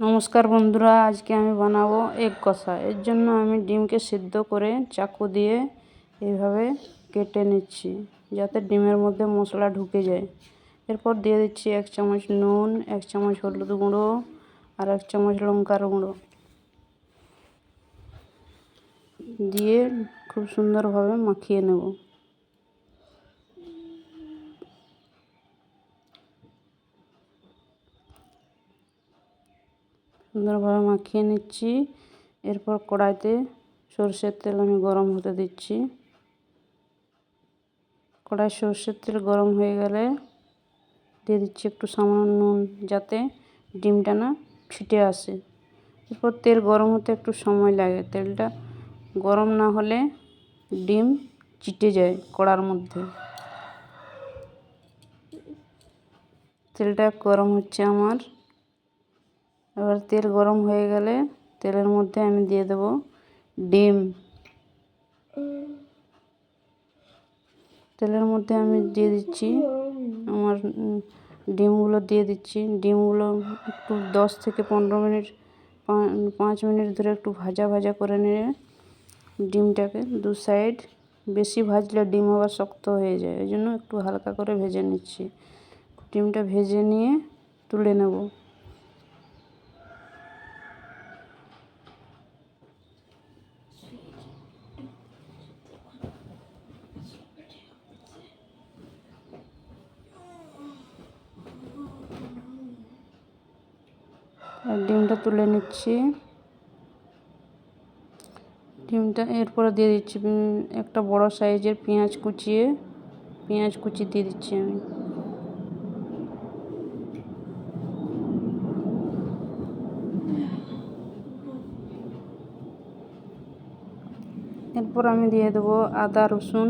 নমস্কার বন্ধুরা, আজকে আমি বানাবো এগ কষা। এর জন্য আমি ডিমকে সিদ্ধ করে চাকু দিয়ে এইভাবে কেটে নিচ্ছি, যাতে ডিমের মধ্যে মশলা ঢুকে যায়। এরপর দিয়ে দিচ্ছি এক চামচ নুন, এক চামচ হলুদ গুঁড়ো আর এক চামচ লঙ্কার গুঁড়ো। দিয়ে খুব সুন্দরভাবে মাখিয়ে নেব। সুন্দরভাবে মাখিয়ে নিচ্ছি। এরপর কড়াইতে সর্ষের তেল আমি গরম হতে দিচ্ছি। কড়াই সর্ষের তেল গরম হয়ে গেলে দিয়ে দিচ্ছি একটু সামান্য নুন যাতে ডিমটা না ছিটে আসে। এরপর তেল গরম হতে একটু সময় লাগে। তেলটা গরম না হলে ডিম চিটে যায় কড়ার মধ্যে। তেলটা গরম হচ্ছে আমার। এবার তেল গরম হয়ে গেলে তেলের মধ্যে আমি দিয়ে দেব ডিম। তেলের মধ্যে আমি দিয়ে দিচ্ছি আমার ডিমগুলো দিয়ে দিচ্ছি। ডিমগুলো একটু দশ থেকে পনেরো মিনিট পাঁচ মিনিট ধরে একটু ভাজা ভাজা করে নিয়ে ডিমটাকে দু সাইড বেশি ভাজলে ডিম আবার শক্ত হয়ে যায়। ওই জন্য একটু হালকা করে ভেজে নিচ্ছি। ডিমটা ভেজে নিয়ে তুলে নেব আর ডিমটা তুলে নিচ্ছি। ডিমটা এরপরে দিয়ে দিচ্ছি একটা বড় সাইজের পেঁয়াজ কুচিয়ে, পেঁয়াজ কুচি দিয়ে দিচ্ছি আমি। এরপর আমি দিয়ে দেবো আদা, রসুন,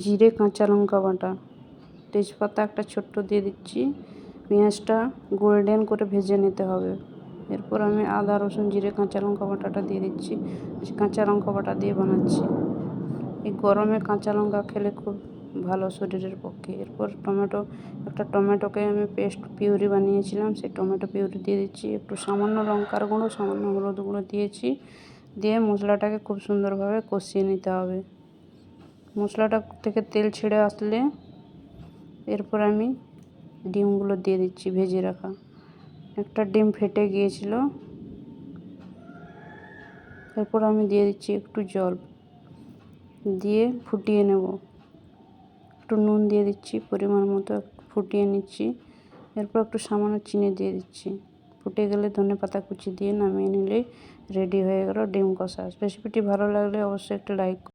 জিরে, কাঁচা লঙ্কা বাটা। তেজপাতা একটা ছোট্ট দিয়ে দিচ্ছি। পেঁয়াজটা গোল্ডেন করে ভেজে নিতে হবে। এরপর আমি আদা, রসুন, জিরে, কাঁচা লঙ্কা বাটাটা দিয়ে দিচ্ছি। কাঁচা লঙ্কা বাটা দিয়ে বানাচ্ছি। এই গরমে কাঁচা লঙ্কা খেলে খুব ভালো শরীরের পক্ষে। এরপর টমেটো, একটা টমেটোকে আমি পেস্ট পিউরি বানিয়েছিলাম। সেই টমেটো পিউরি দিয়ে দিচ্ছি। একটু সামান্য লঙ্কার গুঁড়ো, সামান্য হলুদ গুঁড়ো দিয়েছি। দিয়ে মশলাটাকে খুব সুন্দরভাবে কষিয়ে নিতে হবে। মশলাটা থেকে তেল ছেড়ে আসলে এরপর আমি ডিমগুলো দিয়ে দিচ্ছি, ভেজে রাখা। একটা ডিম ফেটে গিয়েছিল। এরপর আমি দিয়ে দিচ্ছি একটু জল। দিয়ে ফুটিয়ে নেব। একটু নুন দিয়ে দিচ্ছি, পরিমাণ মতো ফুটিয়ে নিচ্ছি। এরপর একটু সামান্য চিনি দিয়ে দিচ্ছি। ফুটে গেলে ধনে পাতা কুচি দিয়ে নামিয়ে নিলেই রেডি হয়ে গেল ডিম কষা। রেসিপিটি ভালো লাগলে অবশ্যই একটু লাইক